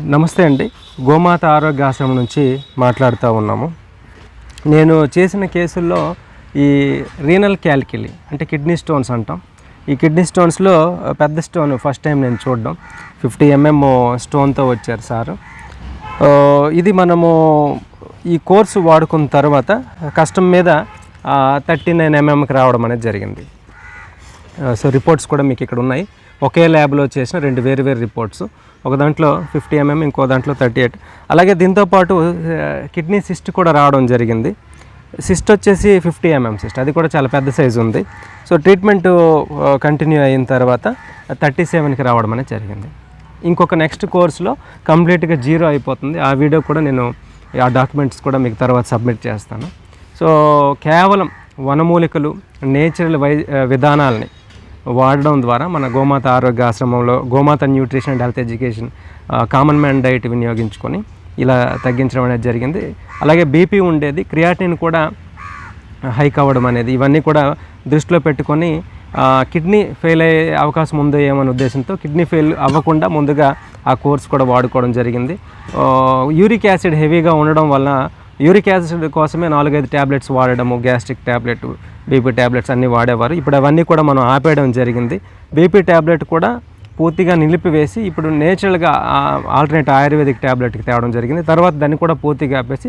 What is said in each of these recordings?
నమస్తే అండి. గోమాత ఆరోగ్య ఆశ్రమం నుంచి మాట్లాడుతూ ఉన్నాము. నేను చేసిన కేసుల్లో ఈ రీనల్ క్యాల్కిలి అంటే కిడ్నీ స్టోన్స్ అంటాం. ఈ కిడ్నీ స్టోన్స్లో పెద్ద స్టోన్ ఫస్ట్ టైం నేను చూడడం. ఫిఫ్టీ ఎంఎం స్టోన్తో వచ్చారు సారు. ఇది మనము ఈ కోర్సు వాడుకున్న తర్వాత కష్టం మీద థర్టీ నైన్ ఎంఎంకి రావడం అనేది జరిగింది. సో రిపోర్ట్స్ కూడా మీకు ఇక్కడ ఉన్నాయి. ఒకే ల్యాబ్లో చేసిన రెండు వేరు వేరు రిపోర్ట్స్. ఒక దాంట్లో ఫిఫ్టీ ఎంఎం ఇంకో దాంట్లో థర్టీ ఎయిట్. అలాగే దీంతోపాటు కిడ్నీ సిస్ట్ కూడా రావడం జరిగింది. సిస్ట్ వచ్చేసి ఫిఫ్టీ ఎంఎం సిస్ట్. అది కూడా చాలా పెద్ద సైజు ఉంది. సో ట్రీట్మెంట్ కంటిన్యూ అయిన తర్వాత థర్టీ సెవెన్కి రావడం అనేది జరిగింది. ఇంకొక నెక్స్ట్ కోర్సులో కంప్లీట్గా జీరో అయిపోతుంది. ఆ వీడియో కూడా నేను ఆ డాక్యుమెంట్స్ కూడా మీకు తర్వాత సబ్మిట్ చేస్తాను. సో కేవలం వనమూలికలు నేచురల్ వై విధానాలని వాడడం ద్వారా మన గోమాత ఆరోగ్య ఆశ్రమంలో గోమాత nutrition and health education common man diet వినియోగించుకొని ఇలా తగ్గించడం అనేది జరిగింది. అలాగే బీపీ ఉండేది క్రియాటిన్ కూడా హైక్ అవ్వడం అనేది ఇవన్నీ కూడా దృష్టిలో పెట్టుకొని కిడ్నీ ఫెయిల్ అయ్యే అవకాశం ఉందో ఏమనే ఉద్దేశంతో కిడ్నీ ఫెయిల్ అవ్వకుండా ముందుగా ఆ కోర్స్ కూడా వాడుకోవడం జరిగింది. యూరిక్ యాసిడ్ హెవీగా ఉండడం వల్ల యూరిక్ యాసిడ్ కోసమే నాలుగైదు ట్యాబ్లెట్స్ వాడడము గ్యాస్ట్రిక్ ట్యాబ్లెట్ బీపీ ట్యాబ్లెట్స్ అన్నీ వాడేవారు. ఇప్పుడు అవన్నీ కూడా మనం ఆపేయడం జరిగింది. బీపీ ట్యాబ్లెట్ కూడా పూర్తిగా నిలిపివేసి ఇప్పుడు నేచురల్గా ఆల్టర్నేట్ ఆయుర్వేదిక్ ట్యాబ్లెట్కి తేవడం జరిగింది. తర్వాత దాన్ని కూడా పూర్తిగా ఆపేసి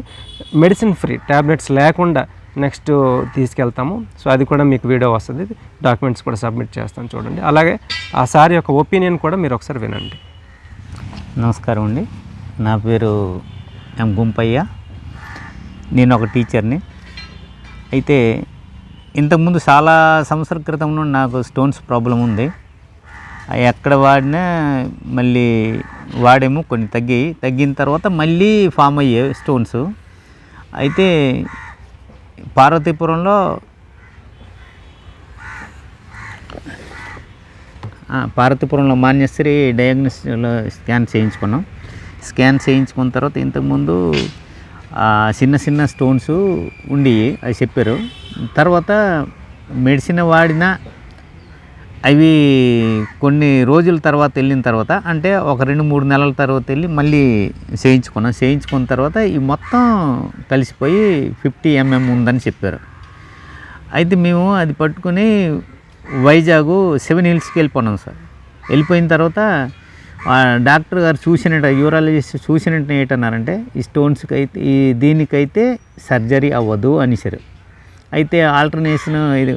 మెడిసిన్ ఫ్రీ ట్యాబ్లెట్స్ లేకుండా నెక్స్ట్ తీసుకెళ్తాము. సో అది కూడా మీకు వీడియో వస్తుంది. డాక్యుమెంట్స్ కూడా సబ్మిట్ చేస్తాను చూడండి. అలాగే ఆ సార్ యొక్క ఒపీనియన్ కూడా మీరు ఒకసారి వినండి. నమస్కారం అండి. నా పేరు ఎం గుంపయ్య. నేను ఒక టీచర్ని. అయితే ఇంతకుముందు చాలా సంవత్సరాల క్రితం నుండి నాకు స్టోన్స్ ప్రాబ్లం ఉంది. అవి ఎక్కడ వాడినా మళ్ళీ వాడేమో కొన్ని తగ్గాయి. తగ్గిన తర్వాత మళ్ళీ ఫామ్ అయ్యాయి స్టోన్స్. అయితే పార్వతీపురంలో పార్వతీపురంలో మాన్యశ్రీ డయాగ్నోస్లో స్కాన్ చేయించుకున్నాం. స్కాన్ చేయించుకున్న తర్వాత ఇంతకుముందు చిన్న చిన్న స్టోన్స్ ఉండి అది చెప్పారు. తర్వాత మెడిసిన్ వాడిన అవి కొన్ని రోజుల తర్వాత వెళ్ళిన తర్వాత అంటే ఒక రెండు మూడు నెలల తర్వాత వెళ్ళి మళ్ళీ చేయించుకున్నాం. చేయించుకున్న తర్వాత ఈ మొత్తం కలిసిపోయి ఫిఫ్టీ ఎంఎం ఉందని చెప్పారు. అయితే మేము అది పట్టుకుని వైజాగ్ సెవెన్ హిల్స్కి వెళ్ళిపోయినాం సార్. వెళ్ళిపోయిన తర్వాత డాక్టర్ గారు చూసినట్టు యూరాలజిస్ట్ చూసినట్టు ఏంటన్నారంటే ఈ స్టోన్స్కి అయితే ఈ దీనికైతే సర్జరీ అవ్వదు అనిసారు. అయితే ఆల్టర్నేషన్ ఇది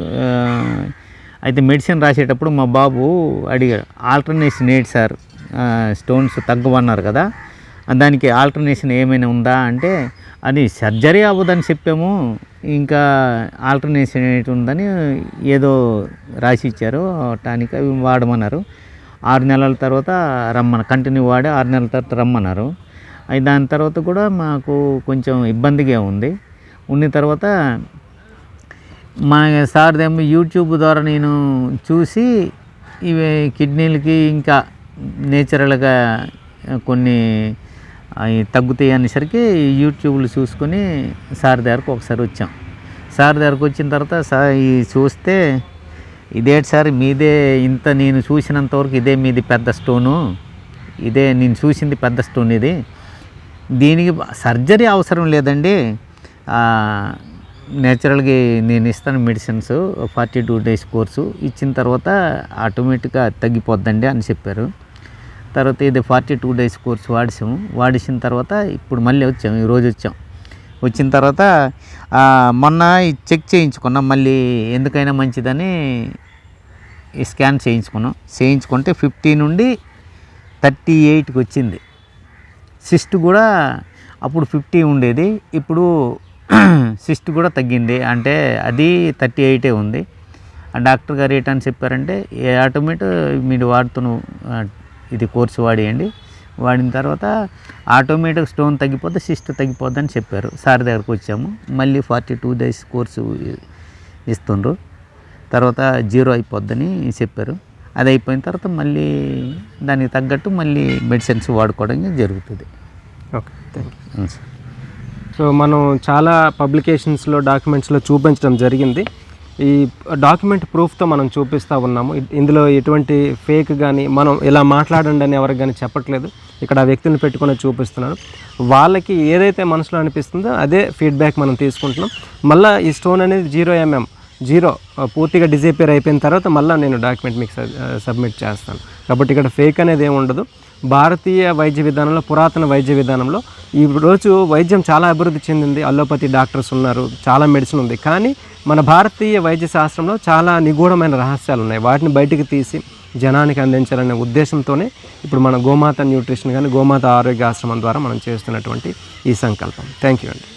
అయితే మెడిసిన్ రాసేటప్పుడు మా బాబు అడిగాడు ఆల్టర్నేషన్ ఏంటి సార్? స్టోన్స్ తగ్గవన్నారు కదా దానికి ఆల్టర్నేషన్ ఏమైనా ఉందా? అంటే అది సర్జరీ అవ్వదని చెప్పాము ఇంకా ఆల్టర్నేషన్ ఏంటి ఉందని ఏదో రాసి ఇచ్చారు టానిక్ అవి వాడమన్నారు. ఆరు నెలల తర్వాత రమ్మని కంటిన్యూ వాడి ఆరు నెలల తర్వాత రమ్మన్నారు. అది దాని తర్వాత కూడా మాకు కొంచెం ఇబ్బందిగా ఉంది. ఉన్న తర్వాత మన సార్దేమో యూట్యూబ్ ద్వారా నేను చూసి ఇవి కిడ్నీలకి ఇంకా నేచురల్గా కొన్ని అవి తగ్గుతాయి అనేసరికి యూట్యూబ్లు చూసుకొని సార్ దగ్గరకు ఒకసారి వచ్చాం. సార్ దగ్గరకు వచ్చిన తర్వాత సార్ ఈ చూస్తే ఇదేంటి సార్ మీదే ఇంత నేను చూసినంతవరకు ఇదే మీది పెద్ద స్టోను ఇదే నేను చూసింది పెద్ద స్టోన్ ఇది. దీనికి సర్జరీ అవసరం లేదండి. నేచురల్గా నేను ఇస్తాను medicines forty two days course. ఇచ్చిన తర్వాత ఆటోమేటిక్గా తగ్గిపోద్దండి అని చెప్పారు. తర్వాత ఇది ఫార్టీ టూ డేస్ కోర్స్ వాడిసాము. వాడిసిన తర్వాత ఇప్పుడు మళ్ళీ వచ్చాము ఈరోజు వచ్చాం. వచ్చిన తర్వాత మొన్న చెక్ చేయించుకున్నాం. మళ్ళీ ఎందుకైనా మంచిదని ఈ స్కాన్ చేయించుకున్నాం. చేయించుకుంటే ఫిఫ్టీ నుండి థర్టీ ఎయిట్కి వచ్చింది. సిస్ట్ కూడా అప్పుడు ఫిఫ్టీ ఉండేది. ఇప్పుడు సిస్ట్ కూడా తగ్గింది. అంటే అది థర్టీ ఎయిటే ఉంది. డాక్టర్ గారు ఏంటని చెప్పారంటే ఏ ఆటోమేటిక్ మీరు వాడుతున్న ఇది కోర్సు వాడేయండి. వాడిన తర్వాత ఆటోమేటిక్ స్టోన్ తగ్గిపోతే సిస్ట్ తగ్గిపోద్ది అని చెప్పారు. సార్ దగ్గరకు వచ్చాము. మళ్ళీ ఫార్టీ టూ డేస్ కోర్సు ఇస్తుండ్రు. తర్వాత జీరో అయిపోద్దని చెప్పారు. అది అయిపోయిన తర్వాత మళ్ళీ దానికి తగ్గట్టు మళ్ళీ మెడిసిన్స్ వాడుకోవడం జరుగుతుంది. Okay thank you sir so మనం చాలా పబ్లికేషన్స్లో డాక్యుమెంట్స్లో చూపించడం జరిగింది. ఈ డాక్యుమెంట్ ప్రూఫ్తో మనం చూపిస్తూ ఉన్నాము. ఇందులో ఎటువంటి ఫేక్ కానీ మనం ఇలా మాట్లాడండి అని ఎవరికి కానీ చెప్పట్లేదు. ఇక్కడ ఆ వ్యక్తిని పెట్టుకుని చూపిస్తున్నాను. వాళ్ళకి ఏదైతే మనసులో అనిపిస్తుందో అదే ఫీడ్బ్యాక్ మనం తీసుకుంటున్నాం. మళ్ళీ ఈ స్టోన్ అనేది జీరో ఎంఎం. జీరో పూర్తిగా డిజేపేర్ అయిపోయిన తర్వాత మళ్ళీ నేను డాక్యుమెంట్ మీకు సబ్మిట్ చేస్తాను. కాబట్టి ఇక్కడ ఫేక్ అనేది ఏమి ఉండదు. భారతీయ వైద్య విధానంలో పురాతన వైద్య విధానంలో ఈ రోజు వైద్యం చాలా అభివృద్ధి చెందింది. అల్లోపతి డాక్టర్స్ ఉన్నారు చాలా మెడిసిన్ ఉంది. కానీ మన భారతీయ వైద్య శాస్త్రంలో చాలా నిగూఢమైన రహస్యాలు ఉన్నాయి. వాటిని బయటికి తీసి జనానికి అందించాలనే ఉద్దేశంతోనే ఇప్పుడు మన గోమాత న్యూట్రిషన్ కానీ గోమాత ఆరోగ్య ఆశ్రమం ద్వారా మనం చేస్తున్నటువంటి ఈ సంకల్పం. థ్యాంక్ యూ అండి.